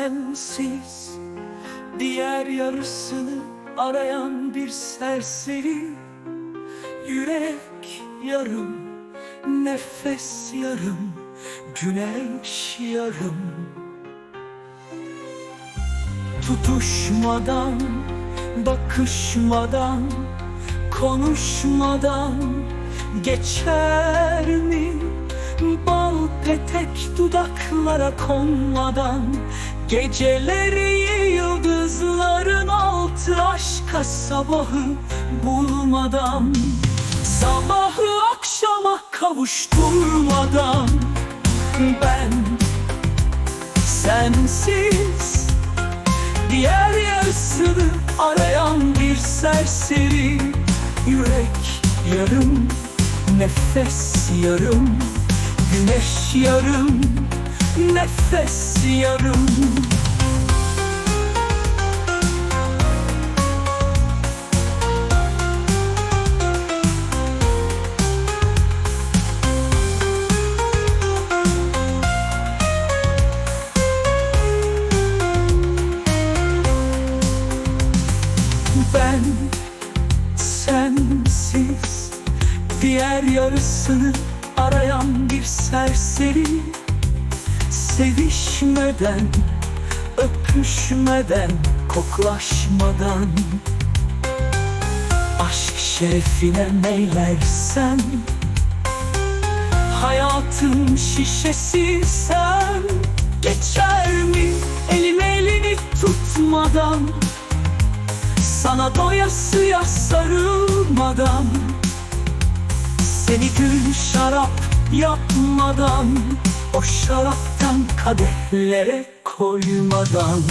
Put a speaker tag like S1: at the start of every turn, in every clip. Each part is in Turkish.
S1: sensiz Diğer yarısını arayan bir serseri Yürek yarım, nefes yarım, güneş yarım Tutuşmadan, bakışmadan, konuşmadan geçer mi? Bal petek dudaklara konmadan Geceleri yıldızların altı aşka sabahı bulmadan Sabahı akşama kavuşturmadan Ben sensiz Diğer yarısını arayan bir serseri Yürek yarım, nefes yarım Güneş yarım, nefes yarım. Ben sensiz Diğer yarısını arayan bir serseri Sevişmeden, öpüşmeden, koklaşmadan. Aşk şerefine neylersen Hayatın şişesi sen. Geçer mi elim elini tutmadan? Sana doyasıya sarılmadan. Seni gül şarap yapmadan O şaraptan kadehlere koymadan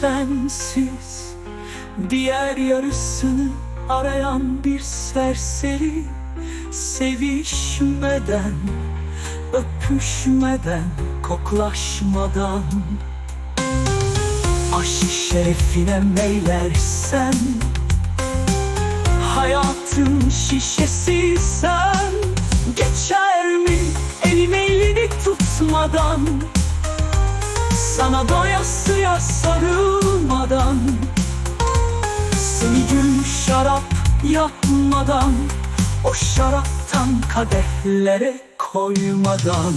S1: sensiz. Diğer yarısını arayan bir serseri. Sevişmeden, öpüşmeden, koklaşmadan. Aşk şerefine meylersen Hayatın şişesi sen. Geçer mi elim elini tutmadan sana doyasıya sarılmadan Seni gül şarap yapmadan O şaraptan kadehlere koymadan